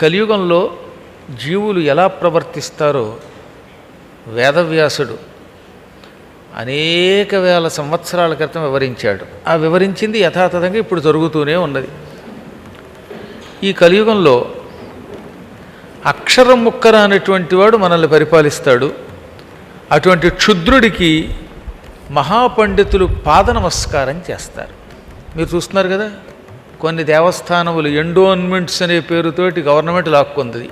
కలియుగంలో జీవులు ఎలా ప్రవర్తిస్తారో వేదవ్యాసుడు అనేక వేల సంవత్సరాల క్రితం వివరించాడు. ఆ వివరించింది యథాతథంగా ఇప్పుడు జరుగుతూనే ఉన్నది. ఈ కలియుగంలో అక్షరం ముక్కర అనేటువంటి వాడు మనల్ని పరిపాలిస్తాడు. అటువంటి క్షుద్రుడికి మహాపండితులు పాద నమస్కారం చేస్తారు. మీరు చూస్తున్నారు కదా? కొన్ని దేవస్థానములు ఎండోన్మెంట్స్ అనే పేరుతోటి గవర్నమెంట్ లాక్కుంది.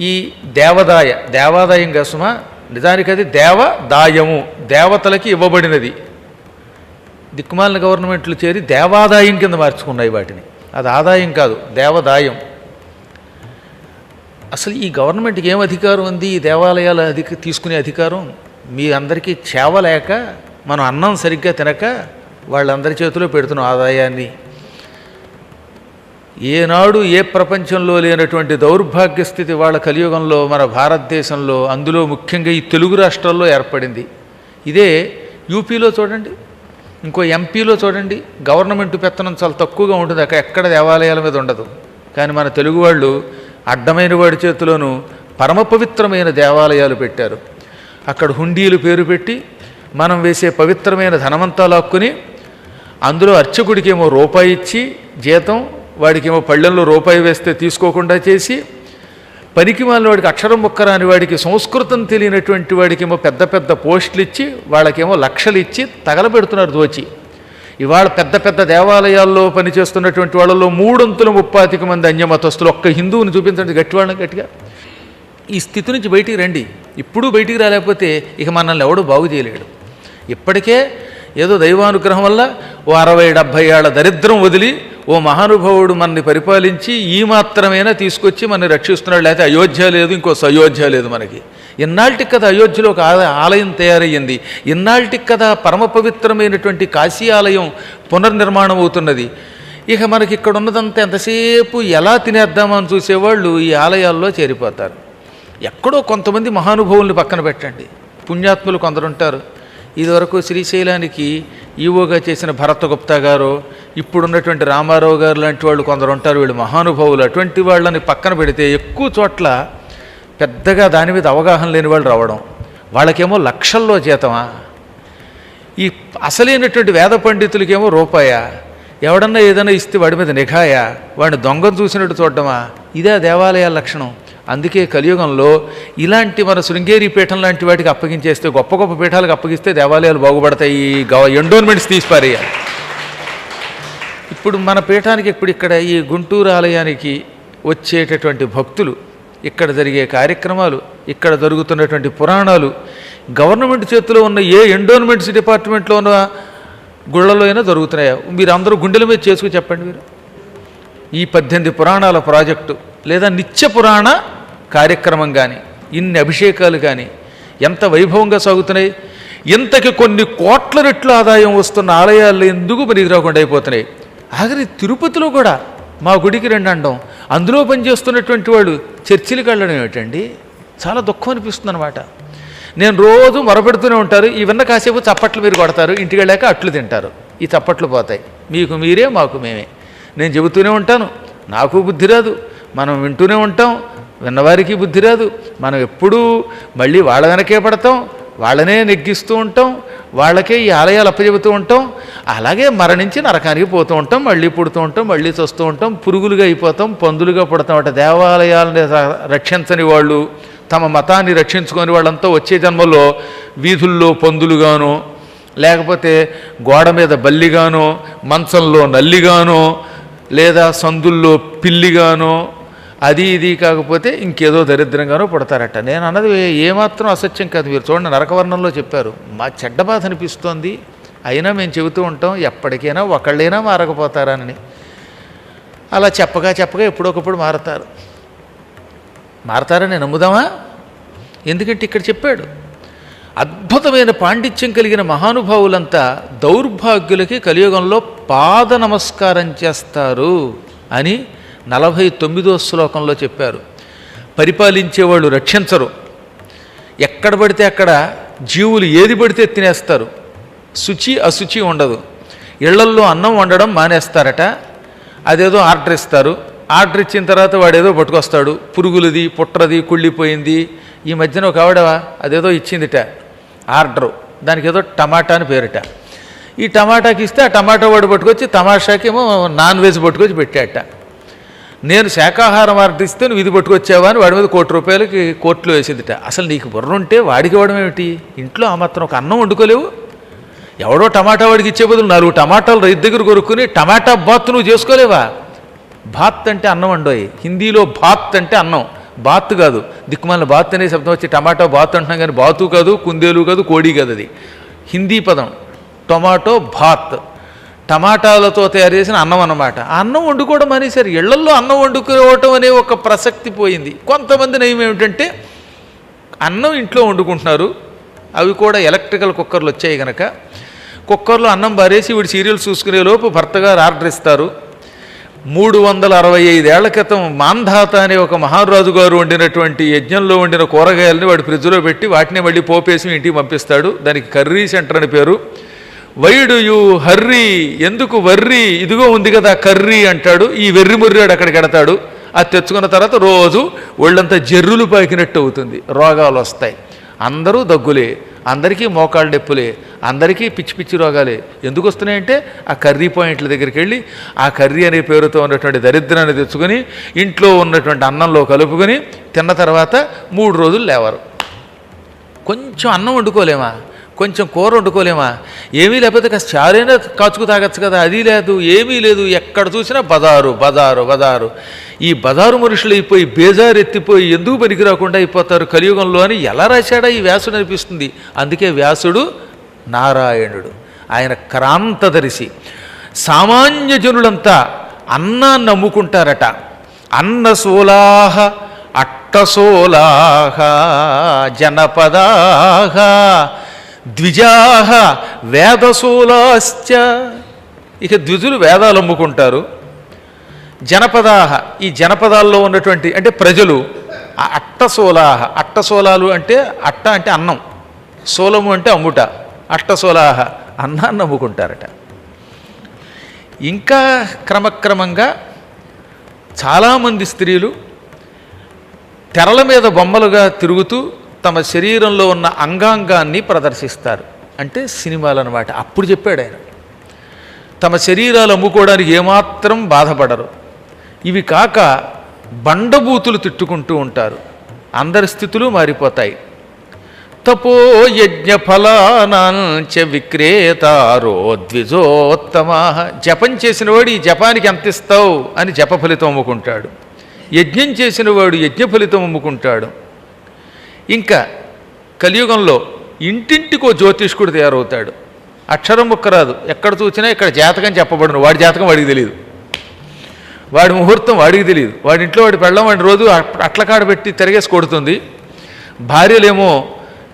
ఈ దేవదాయ దేవాదాయం కోసమా నిజానికి అది దేవదాయము దేవతలకి ఇవ్వబడినది. దిక్కుమాలిన గవర్నమెంట్లు చేరి దేవాదాయం కింద మార్చుకున్నాయి వాటిని. అది ఆదాయం కాదు దేవదాయం. అసలు ఈ గవర్నమెంట్కి ఏం అధికారం ఉంది? ఈ దేవాలయాల అధిక తీసుకునే అధికారం? మీ అందరికీ చేవలేక మనం అన్నం సరిగ్గా తినక వాళ్ళందరి చేతిలో పెడుతున్నాం ఆదాయాన్ని. ఏనాడు ఏ ప్రపంచంలో లేనటువంటి దౌర్భాగ్య స్థితి వాళ్ళ కలియుగంలో మన భారతదేశంలో అందులో ముఖ్యంగా ఈ తెలుగు రాష్ట్రాల్లో ఏర్పడింది. ఇదే యూపీలో చూడండి ఇంకో ఎంపీలో చూడండి గవర్నమెంట్ పెత్తనం చాలా తక్కువగా ఉంటుంది అక్కడ ఎక్కడ దేవాలయాల మీద ఉండదు. కానీ మన తెలుగు వాళ్ళు అడ్డమైన వాడి చేతిలోనూ పరమ పవిత్రమైన దేవాలయాలు పెట్టారు. అక్కడ హుండీలు పేరు పెట్టి మనం వేసే పవిత్రమైన ధనమంతా లాక్కుని అందులో అర్చకుడికేమో రూపాయి ఇచ్చి జీతం వాడికేమో పళ్ళెంలో రూపాయి వేస్తే తీసుకోకుండా చేసి పనికి వాడికి అక్షరం ముక్కరాని వాడికి సంస్కృతం తెలియనటువంటి వాడికేమో పెద్ద పెద్ద పోస్టులు ఇచ్చి వాళ్ళకేమో లక్షలు ఇచ్చి తగలబెడుతున్నారు దోచి. ఇవాళ పెద్ద పెద్ద దేవాలయాల్లో పనిచేస్తున్నటువంటి వాళ్ళలో మూడొంతుల ముప్పాతిక మంది అన్యమతస్తులు ఒక్క హిందువుని చూపించండి గట్టివాళ్ళని గట్టిగా. ఈ స్థితి నుంచి బయటికి రండి. ఇప్పుడు బయటికి రాలేకపోతే ఇక మనల్ని ఎవడు బాగు చేయలేడు. ఇప్పటికే ఏదో దైవానుగ్రహం వల్ల ఓ అరవై డెబ్భై ఏళ్ళ దరిద్రం వదిలి ఓ మహానుభావుడు మనని పరిపాలించి ఈ మాత్రమైనా తీసుకొచ్చి మనని రక్షిస్తున్నాడు? లేకపోతే అయోధ్య లేదు ఇంకో అయోధ్య లేదు మనకి. ఇన్నాళ్ళకి కదా అయోధ్యలో ఒక ఆలయం తయారయ్యింది. ఇన్నాళ్ళకి కదా పరమ పవిత్రమైనటువంటి కాశీ ఆలయం పునర్నిర్మాణం అవుతున్నది ఇక మనకి ఇక్కడ ఉన్నదంతా ఎంతసేపు ఎలా తినేద్దామని చూసేవాళ్ళు ఈ ఆలయాల్లో చేరిపోతారు. ఎక్కడో కొంతమంది మహానుభావుల్ని పక్కన పెట్టండి. పుణ్యాత్ములు కొందరుంటారు ఇదివరకు శ్రీశైలానికి ఈవోగా చేసిన భరత గుప్తా గారు ఇప్పుడున్నటువంటి రామారావు గారు లాంటి వాళ్ళు కొందరు ఉంటారు. వీళ్ళు మహానుభావులు. అటువంటి వాళ్ళని పక్కన పెడితే ఎక్కువ చోట్ల పెద్దగా దాని మీద అవగాహన లేని వాళ్ళు రావడం. వాళ్ళకేమో లక్షల్లో జీతమా? ఈ అసలైనటువంటి వేద పండితులకేమో రూపాయా? ఎవడన్నా ఏదైనా ఇస్తే వాడి మీద నిఘాయా? వాడిని దొంగను చూసినట్టు చూడడమా ఇదే దేవాలయాల లక్షణం. అందుకే కలియుగంలో ఇలాంటి మన శృంగేరి పీఠం లాంటి వాటికి అప్పగించేస్తే గొప్ప గొప్ప పీఠాలకు అప్పగిస్తే దేవాలయాలు బాగుపడతాయి ఈ గవ ఎండోన్మెంట్స్ తీసిపారేయాలి. ఇప్పుడు మన పీఠానికి ఇప్పుడు ఇక్కడ ఈ గుంటూరు ఆలయానికి వచ్చేటటువంటి భక్తులు ఇక్కడ జరిగే కార్యక్రమాలు ఇక్కడ జరుగుతున్నటువంటి పురాణాలు గవర్నమెంట్ చేతిలో ఉన్న ఏ ఎండోన్మెంట్స్ డిపార్ట్మెంట్లో ఉన్న గుళ్ళలో అయినా జరుగుతున్నాయా? మీరు అందరూ గుండెల మీద చేసుకుని చెప్పండి మీరు. ఈ పద్దెనిమిది పురాణాల ప్రాజెక్టు లేదా నిత్య పురాణ కార్యక్రమం కానీ ఇన్ని అభిషేకాలు కానీ ఎంత వైభవంగా సాగుతున్నాయి? ఇంతకి కొన్ని కోట్ల రెట్లు ఆదాయం వస్తున్న ఆలయాలు ఎందుకు పనికి రాకుండా అయిపోతున్నాయి? ఆఖరి తిరుపతిలో కూడా మా గుడికి రెండు అండం. అందులో పనిచేస్తున్నటువంటి వాడు చర్చిలకు వెళ్ళడం ఏమిటండి? చాలా దుఃఖం అనిపిస్తుంది అనమాట నేను రోజు మొరపెడుతూనే ఉంటారు. ఇవన్న కాసేపు చప్పట్లు మీరు కొడతారు. ఇంటికి వెళ్ళాక అట్లు తింటారు. ఈ చప్పట్లు పోతాయి. మీకు మీరే మాకు మేమే. నేను చెబుతూనే ఉంటాను. నాకు బుద్ధి రాదు. మనం వింటూనే ఉంటాం. విన్నవారికి బుద్ధి రాదు. మనం ఎప్పుడూ మళ్ళీ వాళ్ళ వెనకే పడతాం వాళ్ళనే నెగ్గిస్తూ ఉంటాం వాళ్ళకే ఈ ఆలయాలు అప్పచెబుతూ ఉంటాం అలాగే మరణించి నరకానికి పోతూ ఉంటాం మళ్ళీ పుడుతూ ఉంటాం మళ్ళీ చస్తూ ఉంటాం పురుగులుగా అయిపోతాం పందులుగా పుడతాం అంటే దేవాలయాలని రక్షించని వాళ్ళు తమ మతాన్ని రక్షించుకొని వాళ్ళంతా వచ్చే జన్మలో వీధుల్లో పందులుగానో లేకపోతే గోడ మీద బల్లిగానో మంచంలో నల్లిగానో లేదా సందుల్లో పిల్లిగానో అది ఇది కాకపోతే ఇంకేదో దరిద్రంగానో పుడతారట. నేను అన్నది ఏమాత్రం అసత్యం కాదు మీరు చూడండి నరకవర్ణంలో చెప్పారు మా చెడ్డ బాధ అనిపిస్తోంది. అయినా మేము చెబుతూ ఉంటాం ఎప్పటికైనా ఒకళ్ళైనా మారకపోతారని అలా చెప్పగా చెప్పగా ఎప్పుడొకప్పుడు మారతారు. మారతారని నమ్ముదామా? ఎందుకంటే ఇక్కడ చెప్పాడు అద్భుతమైన పాండిత్యం కలిగిన మహానుభావులంతా దౌర్భాగ్యులకి కలియుగంలో పాద నమస్కారం చేస్తారు అని నలభై తొమ్మిదో శ్లోకంలో చెప్పారు. పరిపాలించేవాళ్ళు రక్షించరు. ఎక్కడ పడితే అక్కడ జీవులు ఏది పడితే తినేస్తారు. శుచి అశుచి ఉండదు. ఇళ్ళల్లో అన్నం వండడం మానేస్తారట. అదేదో ఆర్డర్ ఇస్తారు. ఆర్డర్ ఇచ్చిన తర్వాత వాడేదో పట్టుకొస్తాడు. పురుగులది పుట్రది కుళ్ళిపోయింది. ఈ మధ్యన ఒక ఆవిడ అదేదో ఇచ్చిందిట ఆర్డరు. దానికి ఏదో టమాటా అని పేరిట. ఈ టమాటాకి ఇస్తే ఆ టమాటా వాడు పట్టుకొచ్చి తమాషాకేమో నాన్ వెజ్ పట్టుకొచ్చి పెట్టాట. నేను శాకాహారం ఆర్డర్ ఇస్తే నువ్వు ఇది పట్టుకొచ్చావా అని వాడి మీద కోటి రూపాయలకి కోర్టులో వేసేదిట. అసలు నీకు బుర్ర ఉంటే వాడికి ఇవ్వడం ఏమిటి? ఇంట్లో ఆ మాత్రం ఒక అన్నం వండుకోలేవు. ఎవడో టమాటా వాడికి ఇచ్చే బదులు నాలుగు టమాటాలు రైతు దగ్గర కొనుక్కుని టమాటా బాత్ నువ్వు చేసుకోలేవా? బాత్ అంటే అన్నం అండోయ్ హిందీలో బాత్ అంటే అన్నం. బాత్ కాదు. దిక్కుమాలిన బాత్ అనే శబ్దం వచ్చి టమాటో బాత్ అంటున్నాం కానీ బాతు కాదు కుందేలు కాదు కోడి కాదు అది. హిందీ పదం. Tomato bath. టమాటాలతో తయారు చేసిన అన్నం అన్నమాట. అన్నం వండుకోవడం అనేసరి ఇళ్ళల్లో అన్నం వండుకోవటం అనే ఒక ప్రసక్తి పోయింది. కొంతమంది నయం ఏమిటంటే అన్నం ఇంట్లో వండుకుంటున్నారు. అవి కూడా ఎలక్ట్రికల్ కుక్కర్లు వచ్చాయి కనుక కుక్కర్లో అన్నం బారేసి వీడు సీరియల్స్ చూసుకునే లోపు భర్తగారు ఆర్డర్ ఇస్తారు. మూడు వందల అరవై ఐదేళ్ళ క్రితం మాంధాత అనే ఒక మహారాజు గారు వండినటువంటి యజ్ఞంలో వండిన కూరగాయలని వాడు ఫ్రిడ్జ్లో పెట్టి వాటిని మళ్ళీ పోపేసి ఇంటికి పంపిస్తాడు. దానికి కర్రీ సెంటర్ అని పేరు. వైడు యు హర్రీ ఎందుకు వర్రీ? ఇదిగో ఉంది కదా కర్రీ అంటాడు. ఈ వెర్రి ముర్రాడు అక్కడికి ఎడతాడు అది తెచ్చుకున్న తర్వాత రోజు ఒళ్ళంతా జర్రులు పాకినట్టు అవుతుంది. రోగాలు వస్తాయి. అందరూ దగ్గులే. అందరికీ మోకాళ్ళ నొప్పులే. అందరికీ పిచ్చి పిచ్చి రోగాలే. ఎందుకు వస్తున్నాయంటే ఆ కర్రీ పాయింట్ల దగ్గరికి వెళ్ళి ఆ కర్రీ అనే పేరుతో ఉన్నటువంటి దరిద్రాన్ని తెచ్చుకొని ఇంట్లో ఉన్నటువంటి అన్నంలో కలుపుకొని తిన్న తర్వాత మూడు రోజులు లేవరు. కొంచెం అన్నం వండుకోలేమా? కొంచెం కూర వండుకోలేమా? ఏమీ లేకపోతే కాస్త చారైనా కాచుకు తాగొచ్చు కదా అది లేదు ఏమీ లేదు ఎక్కడ చూసినా బజారు బజారు బజారు ఈ బజారు మనుషులు అయిపోయి బేజారు ఎత్తిపోయి ఎందుకు పనికి రాకుండా అయిపోతారు కలియుగంలో అని ఎలా రాశాడా ఈ వ్యాసుడు అనిపిస్తుంది. అందుకే వ్యాసుడు నారాయణుడు. ఆయన క్రాంతదర్శి. సామాన్య జనులంతా అన్నాన్ని నమ్ముకుంటారట. అన్న సోలాహ అట్టసోలాహ జనపదాహ ద్విజాహ వేదశూలాశ్చ. ఇక ద్విజులు వేదాలు అమ్ముకుంటారు. జనపదాహ ఈ జనపదాల్లో ఉన్నటువంటి అంటే ప్రజలు ఆ అట్టసోలాహ అట్టసోలాలు అంటే అట్ట అంటే అన్నం సోలము అంటే అమ్ముట అట్టసోలాహ అన్నాన్ని అమ్ముకుంటారట. ఇంకా క్రమక్రమంగా చాలామంది స్త్రీలు తెరల మీద బొమ్మలుగా తిరుగుతూ తమ శరీరంలో ఉన్న అంగాంగాన్ని ప్రదర్శిస్తారు. అంటే సినిమాలు అనమాట అప్పుడు చెప్పాడు ఆయన. తమ శరీరాలు అమ్ముకోవడానికి ఏమాత్రం బాధపడరు. ఇవి కాక బండబూతులు తిట్టుకుంటూ ఉంటారు. అందరి స్థితులు మారిపోతాయి. తపో యజ్ఞ ఫలానాంచ విక్రేతారో ద్విజోత్తమా. జపం చేసినవాడు ఈ జపానికి ఎంత ఇస్తావు అని జప ఫలితం అమ్ముకుంటాడు. యజ్ఞం చేసినవాడు యజ్ఞ ఫలితం అమ్ముకుంటాడు. ఇంకా కలియుగంలో ఇంటింటికో జ్యోతిష్కుడు తయారవుతాడు. అక్షరం ముక్క రాదు. ఎక్కడ చూసినా ఇక్కడ జాతకం చెప్పబడును. వాడి జాతకం వాడికి తెలియదు వాడి ముహూర్తం వాడికి తెలియదు వాడి ఇంట్లో వాడి పెళ్ళం వాడి రోజు అట్- అట్లకాడ పెట్టి తిరగేసి కొడుతుంది. భార్యలేమో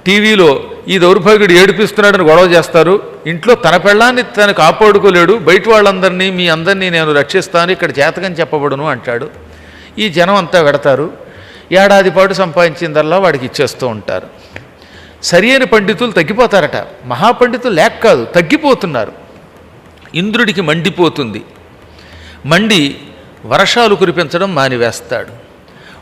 టీవీలో ఈ దౌర్భాగ్యుడు ఏడిపిస్తున్నాడని గొడవ చేస్తారు. ఇంట్లో తన పెళ్ళాన్ని తను కాపాడుకోలేడు. బయట వాళ్ళందరినీ మీ అందరినీ నేను రక్షిస్తాను. ఇక్కడ జాతకం చెప్పబడును అంటాడు. ఈ జనం అంతా వెడతారు. ఏడాది పాటు సంపాదించిందల్లా వాడికి ఇచ్చేస్తూ ఉంటారు. సరి అయిన పండితులు తగ్గిపోతారట. మహాపండితులు లేక కాదు తగ్గిపోతున్నారు. ఇంద్రుడికి మండిపోతుంది. మండి వర్షాలు కురిపించడం మానివేస్తాడు.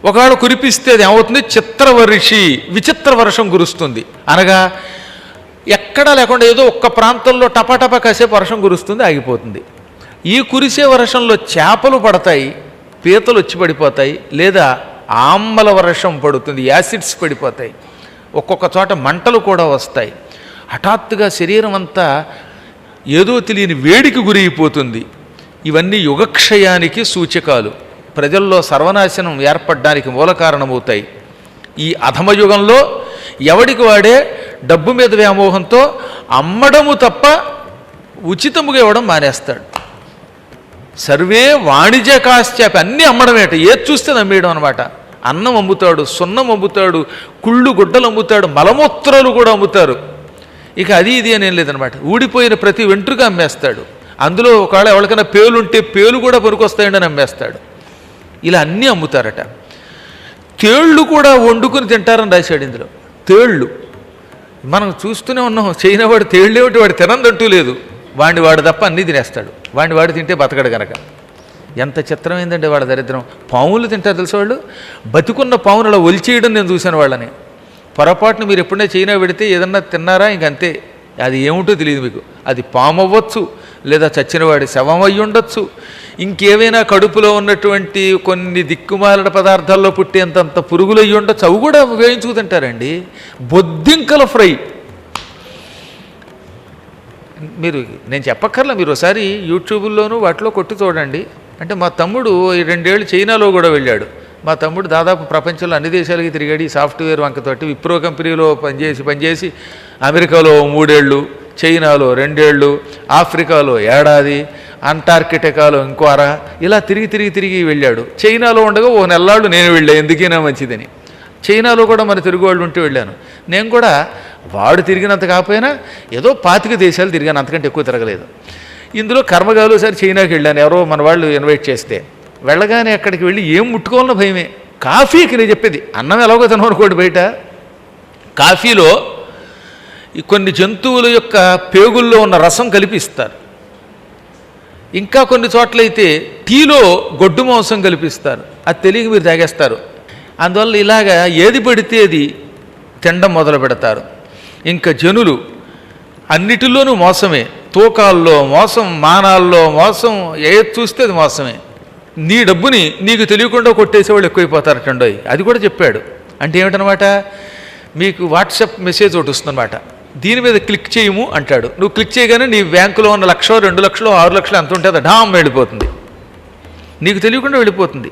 ఒకవేళ కురిపిస్తే అది ఏమవుతుంది? చిత్రవర్షి విచిత్ర వర్షం కురుస్తుంది. అనగా ఎక్కడా లేకుండా ఏదో ఒక్క ప్రాంతంలో టపటప కాసేపు వర్షం కురుస్తుంది ఆగిపోతుంది. ఈ కురిసే వర్షంలో చేపలు పడతాయి పీతలు వచ్చి పడిపోతాయి లేదా ఆమ్మల వర్షం పడుతుంది యాసిడ్స్ పడిపోతాయి. ఒక్కొక్క చోట మంటలు కూడా వస్తాయి. హఠాత్తుగా శరీరం అంతా ఏదో తెలియని వేడికి గురైపోతుంది. ఇవన్నీ యుగక్షయానికి సూచకాలు. ప్రజల్లో సర్వనాశనం ఏర్పడడానికి మూల కారణమవుతాయి. ఈ అధమయుగంలో ఎవడికి వాడే డబ్బు మీద వ్యామోహంతో అమ్మడము తప్ప ఉచితముగా ఇవ్వడం మానేస్తాడు. సర్వే వాణిజ్య కాశ్చాపి అన్నీ అమ్మడమేట. ఏది చూస్తే నమ్మేయడం అనమాట అన్నం అమ్ముతాడు సున్నం అమ్ముతాడు కుళ్ళు గుడ్డలు అమ్ముతాడు మలమూత్రాలు కూడా అమ్ముతారు. ఇక అది ఇది అని ఏం లేదనమాట. ఊడిపోయిన ప్రతి వెంట్రుగా అమ్మేస్తాడు. అందులో ఒకవేళ ఎవరికైనా పేలుంటే పేలు కూడా పనికొస్తాయండి అని అమ్మేస్తాడు. ఇలా అన్నీ అమ్ముతారట. తేళ్ళు కూడా వండుకుని తింటారని రాశాడు ఇందులో. తేళ్ళు మనం చూస్తూనే ఉన్నాం చైనా వాడు తేళ్ళేమిటి వాడు తినందంటూ లేదు. వాడిని వాడు తప్ప అన్నీ తినేస్తాడు. వాడిని వాడు తింటే బతకడు కనుక ఎంత చిత్రమైందండి వాళ్ళ దరిద్రం? పావులు తింటారు తెలుసు వాళ్ళు? బతికున్న పామును అలా ఒలిచేయడం నేను చూశాను వాళ్ళని. పొరపాటున మీరు ఎప్పుడైనా చైనా పెడితే ఏదన్నా తిన్నారా? ఇంకంతే అది ఏమిటో తెలియదు మీకు. అది పాము అవ్వచ్చు లేదా చచ్చినవాడి శవం అయి ఉండొచ్చు ఇంకేవైనా కడుపులో ఉన్నటువంటి కొన్ని దిక్కుమాలిన పదార్థాల్లో పుట్టేంతంత పురుగులు అయ్యి ఉండొచ్చు అవి కూడా వేయించుకు తింటారండి. బొద్దింకల ఫ్రై. మీరు నేను చెప్పక్కర్లా మీరు ఒకసారి యూట్యూబ్లోనూ వాటిలో కొట్టి చూడండి. అంటే మా తమ్ముడు ఈ రెండేళ్ళు చైనాలో కూడా వెళ్ళాడు. మా తమ్ముడు దాదాపు ప్రపంచంలో అన్ని దేశాలకి తిరిగాడు. ఈ సాఫ్ట్వేర్ వంకతోటి విప్రో కంపెనీలో పనిచేసి పనిచేసి అమెరికాలో మూడేళ్ళు చైనాలో రెండేళ్ళు ఆఫ్రికాలో ఏడాది అంటార్కిటికాలో ఇంకో అర ఇలా తిరిగి తిరిగి తిరిగి వెళ్ళాడు. చైనాలో ఉండగా ఓ నెల్లాళ్ళు నేను వెళ్ళా ఎందుకైనా మంచిదని. చైనాలో కూడా మన తెలుగు వాళ్ళు ఉంటే వెళ్ళాను. నేను కూడా వాడు తిరిగినంత కాకపోయినా ఏదో పాతిక దేశాలు తిరిగాను అంతకంటే ఎక్కువ తిరగలేదు. ఇందులో కర్మగాలు సారి చైనాకి వెళ్ళాను. ఎవరో మన వాళ్ళు ఇన్వైట్ చేస్తే. వెళ్ళగానే అక్కడికి వెళ్ళి ఏం ముట్టుకోవాలన్న భయమే. కాఫీకి నేను చెప్పేది అన్నం ఎలాగో తిననుకోండి బయట. కాఫీలో కొన్ని జంతువుల యొక్క పేగుల్లో ఉన్న రసం కలిపి ఇస్తారు ఇంకా కొన్ని చోట్లయితే టీలో గొడ్డు మాంసం కల్పిస్తారు. అది తెలియక మీరు తాగేస్తారు. అందువల్ల ఇలాగా ఏది పడితే అది తినడం మొదలు పెడతారు ఇంకా జనులు అన్నిటిలోనూ మోసమే. తూకాల్లో మోసం మానాల్లో మోసం ఏది చూస్తే అది మోసమే. నీ డబ్బుని నీకు తెలియకుండా కొట్టేసేవాళ్ళు ఎక్కువైపోతారటండోయ్ అది కూడా చెప్పాడు. అంటే ఏమిటనమాట? మీకు వాట్సాప్ మెసేజ్ ఒకటి వస్తుందన్నమాట దీని మీద క్లిక్ చేయము అంటాడు. నువ్వు క్లిక్ చేయగానే నీ బ్యాంకులో ఉన్న లక్ష రెండు లక్షలు ఆరు లక్షలు ఎంత ఉంటే అది ఢామ్ వెళ్ళిపోతుంది. నీకు తెలియకుండా వెళ్ళిపోతుంది.